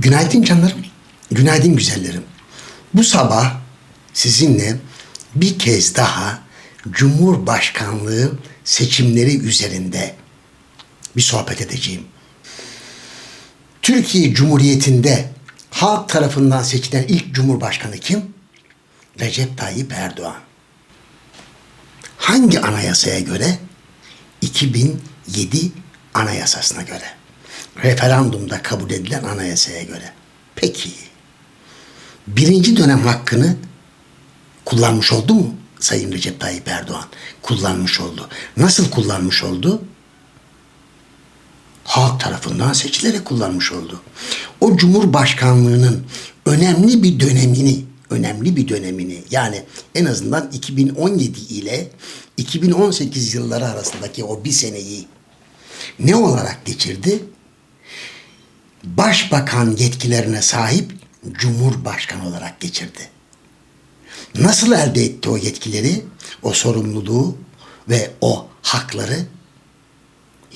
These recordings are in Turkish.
Günaydın canlarım. Günaydın güzellerim. Bu sabah sizinle bir kez daha Cumhurbaşkanlığı seçimleri üzerinde bir sohbet edeceğim. Türkiye Cumhuriyeti'nde halk tarafından seçilen ilk Cumhurbaşkanı kim? Recep Tayyip Erdoğan. Hangi anayasaya göre? 2007 Anayasasına göre. Referandumda kabul edilen anayasaya göre. Peki, birinci dönem hakkını kullanmış oldu mu Sayın Recep Tayyip Erdoğan? Kullanmış oldu. Nasıl kullanmış oldu? halk tarafından seçilerek kullanmış oldu. O Cumhurbaşkanlığının önemli bir dönemini, önemli bir dönemini yani en azından 2017 ile 2018 yılları arasındaki o bir seneyi ne olarak geçirdi? Başbakan yetkilerine sahip Cumhurbaşkanı olarak geçirdi. Nasıl elde etti o yetkileri, o sorumluluğu ve o hakları?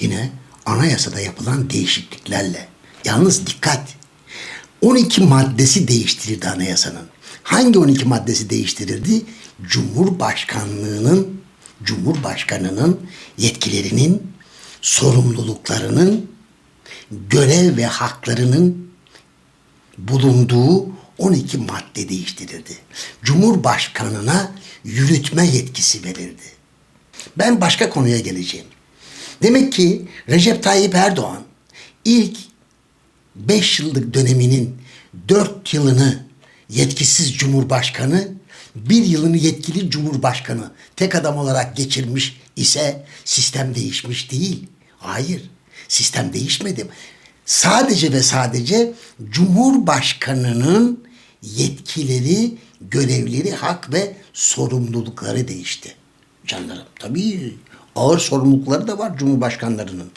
Yine anayasada yapılan değişikliklerle. Yalnız dikkat. 12 maddesi değiştirildi anayasanın. Hangi 12 maddesi değiştirildi? Cumhurbaşkanlığının, Cumhurbaşkanının yetkilerinin, sorumluluklarının, görev ve haklarının bulunduğu 12 madde değiştirildi. Cumhurbaşkanına yürütme yetkisi verildi. Ben başka konuya geleceğim. Demek ki Recep Tayyip Erdoğan ilk 5 yıllık döneminin 4 yılını yetkisiz cumhurbaşkanı, bir yılını yetkili cumhurbaşkanı tek adam olarak geçirmiş ise sistem değişmiş değil. Hayır, sistem değişmedi. Sadece ve sadece cumhurbaşkanının yetkileri, görevleri, hak ve sorumlulukları değişti. Canlarım tabii ağır sorumlulukları da var Cumhurbaşkanlarının.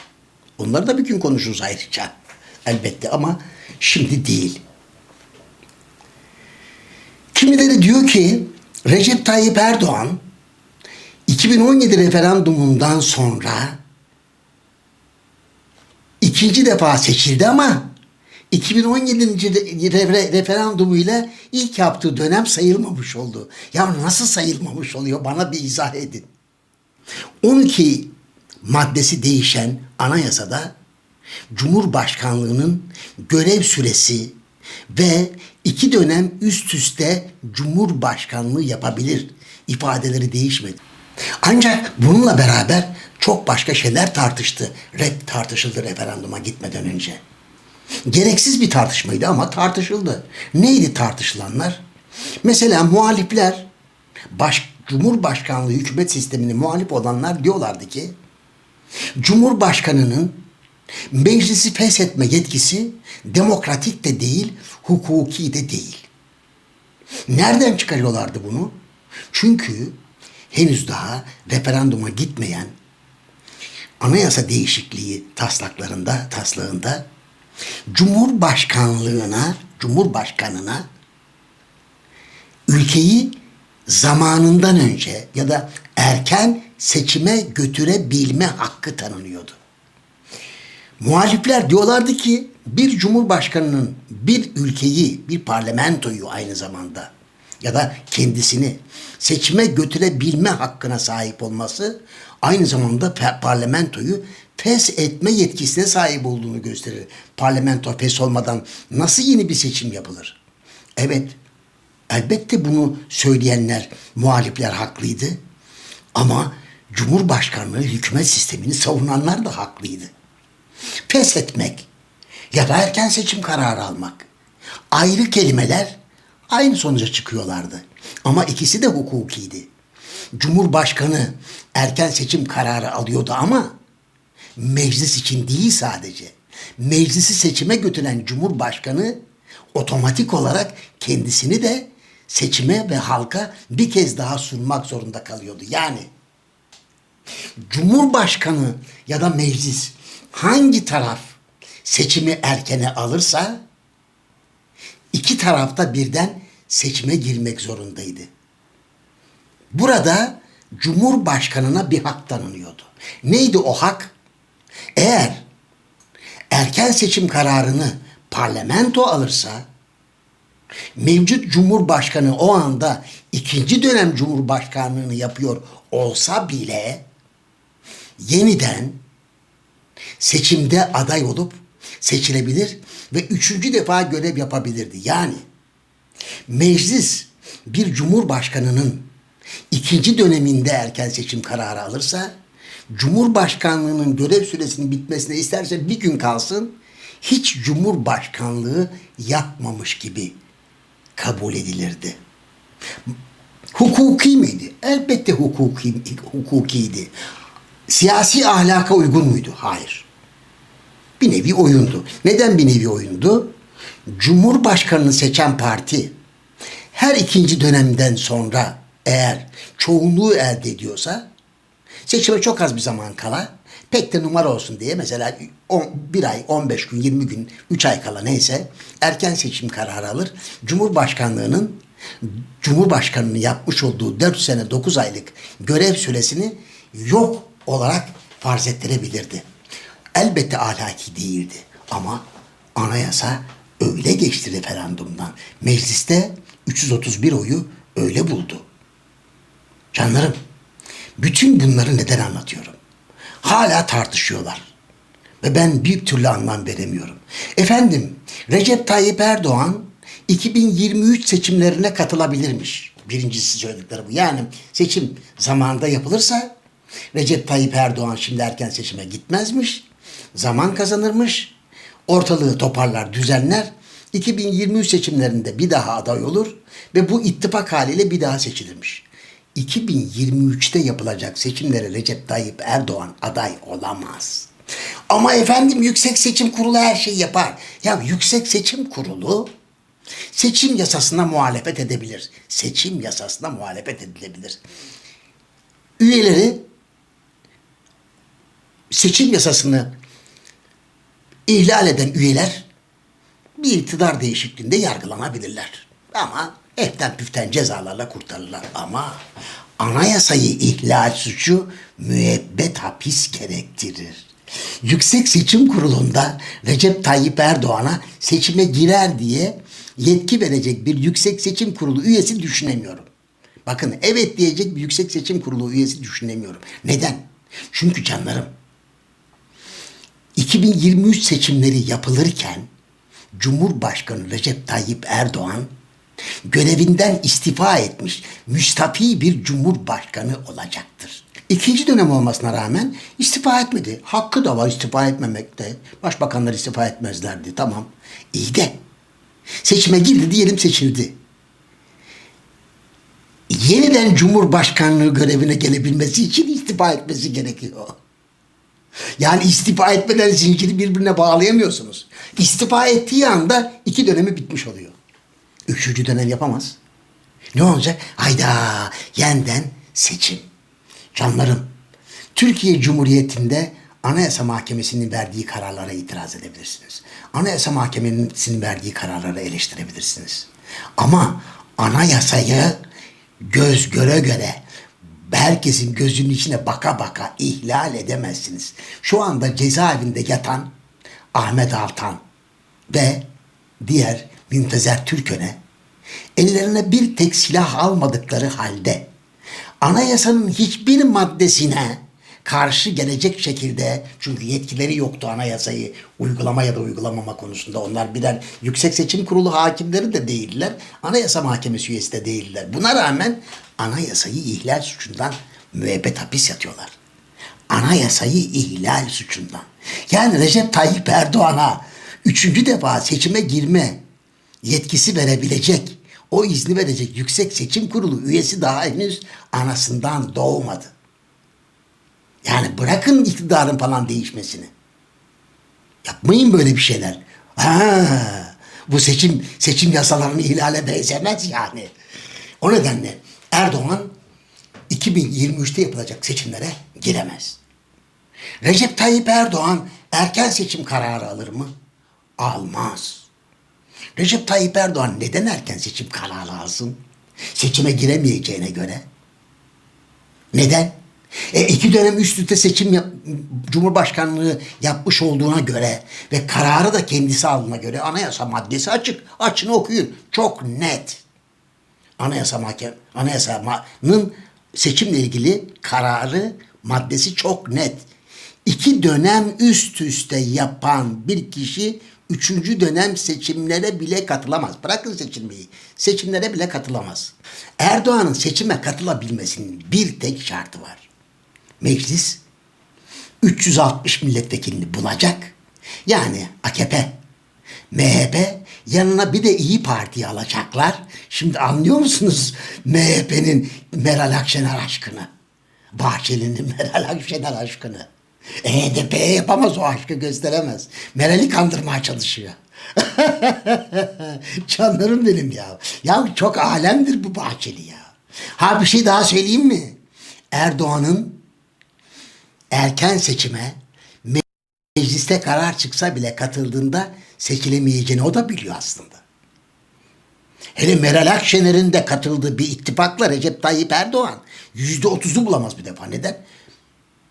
Onları da bir gün konuşuruz ayrıca. Elbette ama şimdi değil. Kimileri diyor ki Recep Tayyip Erdoğan 2017 referandumundan sonra ikinci defa seçildi ama 2017. Re- referandumuyla ilk yaptığı dönem sayılmamış oldu. Ya nasıl sayılmamış oluyor bana bir izah edin. 12 maddesi değişen anayasada Cumhurbaşkanlığının görev süresi ve iki dönem üst üste Cumhurbaşkanlığı yapabilir ifadeleri değişmedi. Ancak bununla beraber çok başka şeyler tartıştı. Red tartışıldı referanduma gitmeden önce. Gereksiz bir tartışmaydı ama tartışıldı. Neydi tartışılanlar? Mesela muhalifler baş, Cumhurbaşkanlığı hükümet sistemine muhalif olanlar diyorlardı ki Cumhurbaşkanının meclisi feshetme yetkisi demokratik de değil, hukuki de değil. Nereden çıkarıyorlardı bunu? Çünkü henüz daha referanduma gitmeyen anayasa değişikliği taslaklarında, taslağında Cumhurbaşkanlığına, Cumhurbaşkanına ülkeyi zamanından önce ya da erken seçime götürebilme hakkı tanınıyordu. Muhalifler diyorlardı ki bir cumhurbaşkanının bir ülkeyi, bir parlamentoyu aynı zamanda ya da kendisini seçime götürebilme hakkına sahip olması aynı zamanda parlamentoyu pes etme yetkisine sahip olduğunu gösterir. Parlamento pes olmadan nasıl yeni bir seçim yapılır? Evet, elbette bunu söyleyenler, muhalifler haklıydı. Ama Cumhurbaşkanlığı hükümet sistemini savunanlar da haklıydı. Pes etmek ya da erken seçim kararı almak. Ayrı kelimeler aynı sonuca çıkıyorlardı. Ama ikisi de hukukiydi. Cumhurbaşkanı erken seçim kararı alıyordu ama meclis için değil sadece. Meclisi seçime götüren Cumhurbaşkanı otomatik olarak kendisini de seçime ve halka bir kez daha sunmak zorunda kalıyordu. Yani Cumhurbaşkanı ya da meclis hangi taraf seçimi erkene alırsa iki tarafta birden seçime girmek zorundaydı. Burada Cumhurbaşkanına bir hak tanınıyordu. Neydi o hak? Eğer erken seçim kararını parlamento alırsa mevcut cumhurbaşkanı o anda ikinci dönem cumhurbaşkanlığını yapıyor olsa bile yeniden seçimde aday olup seçilebilir ve üçüncü defa görev yapabilirdi. Yani meclis bir cumhurbaşkanının ikinci döneminde erken seçim kararı alırsa Cumhurbaşkanlığının görev süresinin bitmesine isterse bir gün kalsın hiç cumhurbaşkanlığı yapmamış gibi kabul edilirdi. Hukuki miydi? Elbette hukuki, hukukiydi. Siyasi ahlaka uygun muydu? Hayır. Bir nevi oyundu. Neden bir nevi oyundu? Cumhurbaşkanını seçen parti her ikinci dönemden sonra eğer çoğunluğu elde ediyorsa seçime çok az bir zaman kala pek de numara olsun diye mesela 10, bir ay, 15 gün, 20 gün, 3 ay kala neyse erken seçim kararı alır. Cumhurbaşkanlığının Cumhurbaşkanının yapmış olduğu 4 sene 9 aylık görev süresini yok olarak farz ettirebilirdi. Elbette ahlaki değildi ama anayasa öyle geçti referandumdan. Mecliste 331 oyu öyle buldu. Canlarım, bütün bunları neden anlatıyorum? Hala tartışıyorlar. Ve ben bir türlü anlam veremiyorum. Efendim, Recep Tayyip Erdoğan 2023 seçimlerine katılabilirmiş. Birincisi söyledikleri bu. Yani seçim zamanında yapılırsa Recep Tayyip Erdoğan şimdi erken seçime gitmezmiş. Zaman kazanırmış. Ortalığı toparlar, düzenler. 2023 seçimlerinde bir daha aday olur ve bu ittifak haliyle bir daha seçilirmiş. 2023'te yapılacak seçimlere Recep Tayyip Erdoğan aday olamaz. Ama efendim Yüksek Seçim Kurulu her şeyi yapar. Ya Yüksek Seçim Kurulu seçim yasasına muhalefet edebilir. Seçim yasasına muhalefet edilebilir. Üyeleri seçim yasasını ihlal eden üyeler bir iktidar değişikliğinde yargılanabilirler. Ama eften püften cezalarla kurtarırlar. Ama anayasayı ihlal suçu müebbet hapis gerektirir. Yüksek Seçim Kurulu'nda Recep Tayyip Erdoğan'a seçime girer diye yetki verecek bir Yüksek Seçim Kurulu üyesi düşünemiyorum. Bakın evet diyecek bir Yüksek Seçim Kurulu üyesi düşünemiyorum. Neden? Çünkü canlarım 2023 seçimleri yapılırken Cumhurbaşkanı Recep Tayyip Erdoğan görevinden istifa etmiş müstafi bir cumhurbaşkanı olacaktır. İkinci dönem olmasına rağmen istifa etmedi. Hakkı da var istifa etmemekte. Başbakanlar istifa etmezlerdi. Tamam. İyi de seçime girdi diyelim seçildi. Yeniden cumhurbaşkanlığı görevine gelebilmesi için istifa etmesi gerekiyor. Yani istifa etmeden zinciri birbirine bağlayamıyorsunuz. İstifa ettiği anda iki dönemi bitmiş oluyor. Üçüncü dönem yapamaz. Ne olacak? Hayda yeniden seçim. Canlarım, Türkiye Cumhuriyeti'nde Anayasa Mahkemesi'nin verdiği kararlara itiraz edebilirsiniz. Anayasa Mahkemesi'nin verdiği kararları eleştirebilirsiniz. Ama anayasayı göz göre göre herkesin gözünün içine baka baka ihlal edemezsiniz. Şu anda cezaevinde yatan Ahmet Altan ve diğer Müntezer Türköne ellerine bir tek silah almadıkları halde anayasanın hiçbir maddesine karşı gelecek şekilde çünkü yetkileri yoktu anayasayı uygulama ya da uygulamama konusunda. Onlar birer yüksek seçim kurulu hakimleri de değiller. Anayasa mahkemesi üyesi de değiller. Buna rağmen anayasayı ihlal suçundan müebbet hapis yatıyorlar. Anayasayı ihlal suçundan. Yani Recep Tayyip Erdoğan'a üçüncü defa seçime girme yetkisi verebilecek, o izni verecek Yüksek Seçim Kurulu üyesi daha henüz anasından doğmadı. Yani bırakın iktidarın falan değişmesini. Yapmayın böyle bir şeyler. Ha, bu seçim seçim yasalarını ihlale benzemez yani. O nedenle Erdoğan 2023'te yapılacak seçimlere giremez. Recep Tayyip Erdoğan erken seçim kararı alır mı? Almaz. Recep Tayyip Erdoğan neden erken seçim kararı alsın? Seçime giremeyeceğine göre. Neden? E iki dönem üst üste seçim yap- Cumhurbaşkanlığı yapmış olduğuna göre ve kararı da kendisi aldığına göre anayasa maddesi açık. Açın okuyun. Çok net. Anayasa mahkem anayasanın seçimle ilgili kararı maddesi çok net. İki dönem üst üste yapan bir kişi üçüncü dönem seçimlere bile katılamaz. Bırakın seçilmeyi. Seçimlere bile katılamaz. Erdoğan'ın seçime katılabilmesinin bir tek şartı var. Meclis 360 milletvekilini bulacak. Yani AKP, MHP yanına bir de İyi Parti alacaklar. Şimdi anlıyor musunuz MHP'nin Meral Akşener aşkını? Bahçeli'nin Meral Akşener aşkını. E, HDP yapamaz o aşkı gösteremez. Meral'i kandırmaya çalışıyor. Canlarım benim ya. Ya çok alemdir bu Bahçeli ya. Ha bir şey daha söyleyeyim mi? Erdoğan'ın erken seçime me- mecliste karar çıksa bile katıldığında seçilemeyeceğini o da biliyor aslında. Hele Meral Akşener'in de katıldığı bir ittifakla Recep Tayyip Erdoğan yüzde otuzu bulamaz bir defa. Neden?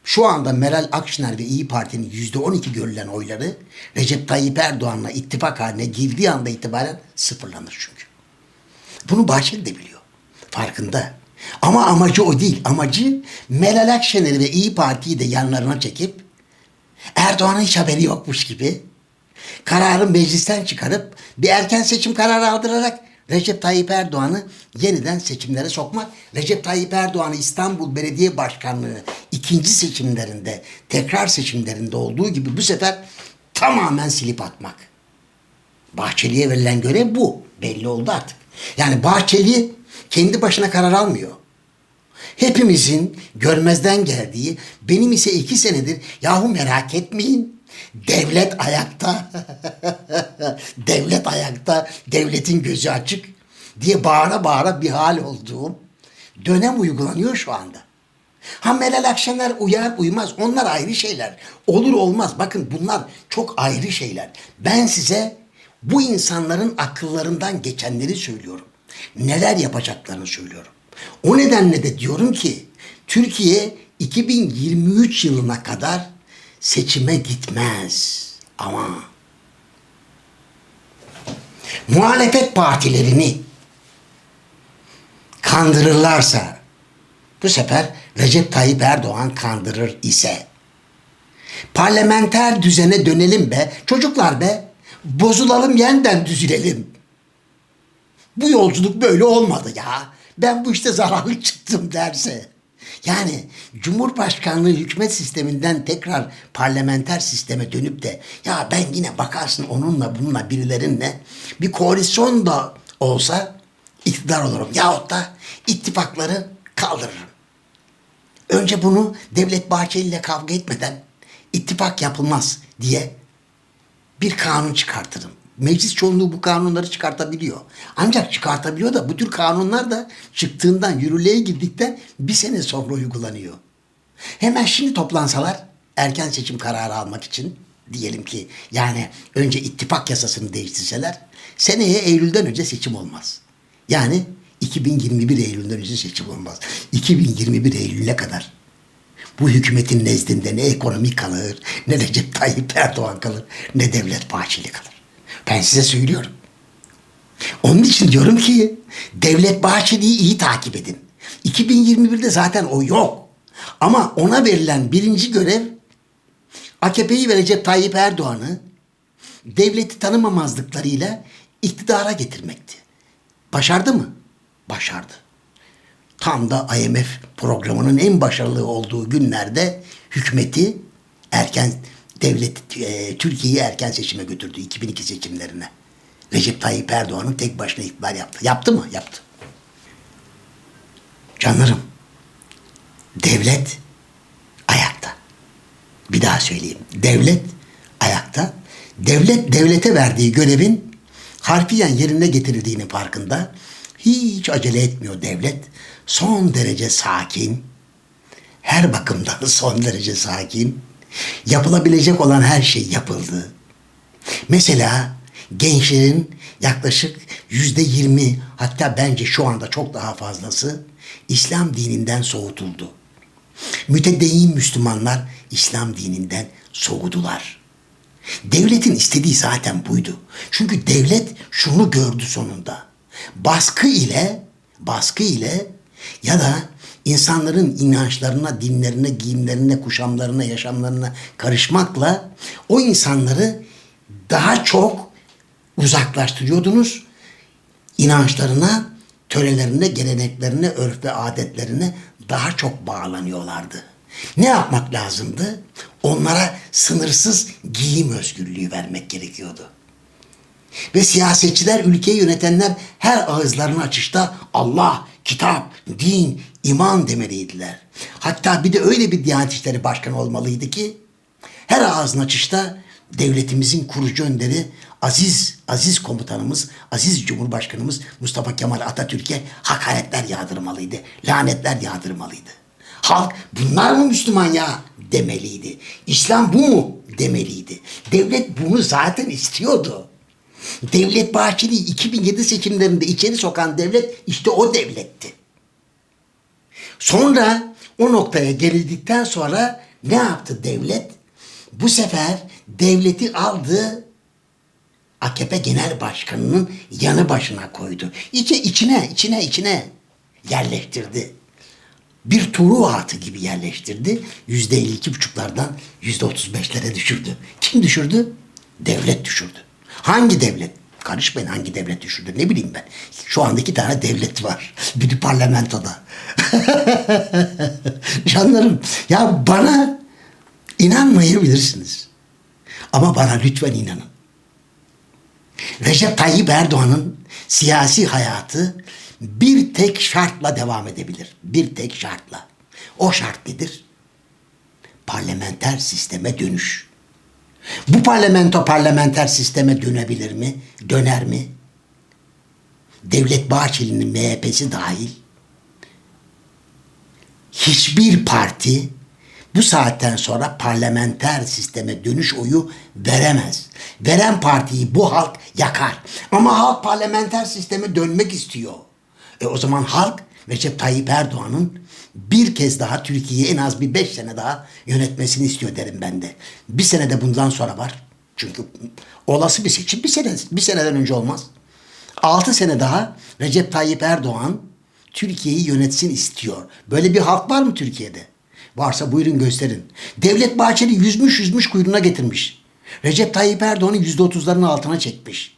Şu anda Meral Akşener ve İyi Parti'nin yüzde on iki görülen oyları Recep Tayyip Erdoğan'la ittifak haline girdiği anda itibaren sıfırlanır çünkü. Bunu Bahçeli de biliyor. Farkında. Ama amacı o değil. Amacı Meral Akşener'i ve İyi Parti'yi de yanlarına çekip Erdoğan'ın hiç haberi yokmuş gibi kararı meclisten çıkarıp bir erken seçim kararı aldırarak Recep Tayyip Erdoğan'ı yeniden seçimlere sokmak. Recep Tayyip Erdoğan'ı İstanbul Belediye Başkanlığı ikinci seçimlerinde, tekrar seçimlerinde olduğu gibi bu sefer tamamen silip atmak. Bahçeli'ye verilen görev bu. Belli oldu artık. Yani Bahçeli kendi başına karar almıyor. Hepimizin görmezden geldiği, benim ise iki senedir yahu merak etmeyin. Devlet ayakta. devlet ayakta, devletin gözü açık diye bağıra bağıra bir hal olduğum dönem uygulanıyor şu anda. Ha Meral Akşener uyar uymaz onlar ayrı şeyler. Olur olmaz bakın bunlar çok ayrı şeyler. Ben size bu insanların akıllarından geçenleri söylüyorum. Neler yapacaklarını söylüyorum. O nedenle de diyorum ki Türkiye 2023 yılına kadar seçime gitmez. Ama muhalefet partilerini kandırırlarsa bu sefer Recep Tayyip Erdoğan kandırır ise parlamenter düzene dönelim be çocuklar be bozulalım yeniden düzülelim. Bu yolculuk böyle olmadı ya. Ben bu işte zararlı çıktım derse. Yani Cumhurbaşkanlığı hükümet sisteminden tekrar parlamenter sisteme dönüp de ya ben yine bakarsın onunla bununla birilerinle bir koalisyon da olsa iktidar olurum. Yahut da ittifakları kaldırırım. Önce bunu Devlet Bahçeli ile kavga etmeden ittifak yapılmaz diye bir kanun çıkartırım. Meclis çoğunluğu bu kanunları çıkartabiliyor. Ancak çıkartabiliyor da bu tür kanunlar da çıktığından yürürlüğe girdikten bir sene sonra uygulanıyor. Hemen şimdi toplansalar erken seçim kararı almak için diyelim ki yani önce ittifak yasasını değiştirseler seneye Eylül'den önce seçim olmaz. Yani 2021 Eylül'den önce seçim olmaz. 2021 Eylül'e kadar bu hükümetin nezdinde ne ekonomi kalır, ne Recep Tayyip Erdoğan kalır, ne Devlet Bahçeli kalır. Ben size söylüyorum. Onun için diyorum ki Devlet Bahçeli'yi iyi takip edin. 2021'de zaten o yok. Ama ona verilen birinci görev AKP'yi ve Recep Tayyip Erdoğan'ı devleti tanımamazlıklarıyla iktidara getirmekti. Başardı mı? Başardı. Tam da IMF programının en başarılı olduğu günlerde hükümeti erken devlet e, Türkiye'yi erken seçime götürdü 2002 seçimlerine. Recep Tayyip Erdoğan'ın tek başına iktidar yaptı. Yaptı mı? Yaptı. Canlarım, devlet ayakta. Bir daha söyleyeyim. Devlet ayakta. Devlet devlete verdiği görevin harfiyen yerine getirildiğini farkında. Hiç acele etmiyor devlet. Son derece sakin. Her bakımdan son derece sakin. Yapılabilecek olan her şey yapıldı. Mesela gençlerin yaklaşık yüzde yirmi hatta bence şu anda çok daha fazlası İslam dininden soğutuldu. Mütedeyyin Müslümanlar İslam dininden soğudular. Devletin istediği zaten buydu. Çünkü devlet şunu gördü sonunda. Baskı ile, baskı ile ya da insanların inançlarına, dinlerine, giyimlerine, kuşamlarına, yaşamlarına karışmakla o insanları daha çok uzaklaştırıyordunuz. İnançlarına, törelerine, geleneklerine, örf ve adetlerine daha çok bağlanıyorlardı. Ne yapmak lazımdı? Onlara sınırsız giyim özgürlüğü vermek gerekiyordu. Ve siyasetçiler, ülkeyi yönetenler her ağızlarını açışta Allah, kitap, din, iman demeliydiler. Hatta bir de öyle bir Diyanet İşleri Başkanı olmalıydı ki her ağzını açışta devletimizin kurucu önderi aziz aziz komutanımız, aziz Cumhurbaşkanımız Mustafa Kemal Atatürk'e hakaretler yağdırmalıydı, lanetler yağdırmalıydı. Halk bunlar mı Müslüman ya demeliydi. İslam bu mu demeliydi. Devlet bunu zaten istiyordu. Devlet Bahçeli'yi 2007 seçimlerinde içeri sokan devlet işte o devletti. Sonra o noktaya gelindikten sonra ne yaptı devlet? Bu sefer devleti aldı AKP Genel Başkanı'nın yanı başına koydu. İçe, içine, içine, içine yerleştirdi. Bir Truva atı gibi yerleştirdi. Yüzde 52 buçuklardan yüzde 35'lere düşürdü. Kim düşürdü? Devlet düşürdü. Hangi devlet? Karışmayın hangi devlet düşürdü ne bileyim ben. Şu anda iki tane devlet var. Biri parlamentoda. Canlarım ya bana inanmayabilirsiniz. Ama bana lütfen inanın. Recep Tayyip Erdoğan'ın siyasi hayatı bir tek şartla devam edebilir. Bir tek şartla. O şart nedir? Parlamenter sisteme dönüş. Bu parlamento parlamenter sisteme dönebilir mi? Döner mi? Devlet Bahçeli'nin MHP'si dahil hiçbir parti bu saatten sonra parlamenter sisteme dönüş oyu veremez. Veren partiyi bu halk yakar. Ama halk parlamenter sisteme dönmek istiyor. E o zaman halk Recep Tayyip Erdoğan'ın bir kez daha Türkiye'yi en az bir beş sene daha yönetmesini istiyor derim ben de. Bir sene de bundan sonra var. Çünkü olası bir seçim bir sene bir seneden önce olmaz. Altı sene daha Recep Tayyip Erdoğan Türkiye'yi yönetsin istiyor. Böyle bir halk var mı Türkiye'de? Varsa buyurun gösterin. Devlet Bahçeli yüzmüş yüzmüş kuyruğuna getirmiş. Recep Tayyip Erdoğan'ı yüzde otuzların altına çekmiş.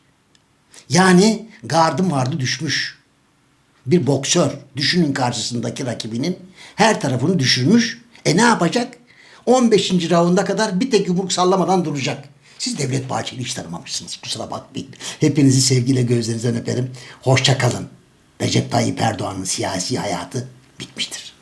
Yani gardım vardı düşmüş. Bir boksör düşünün karşısındaki rakibinin her tarafını düşürmüş. E ne yapacak? 15. raunda kadar bir tek yumruk sallamadan duracak. Siz Devlet Bahçeli hiç tanımamışsınız. Kusura bakmayın. Hepinizi sevgiyle gözlerinizden öperim. Hoşça kalın. Recep Tayyip Erdoğan'ın siyasi hayatı bitmiştir.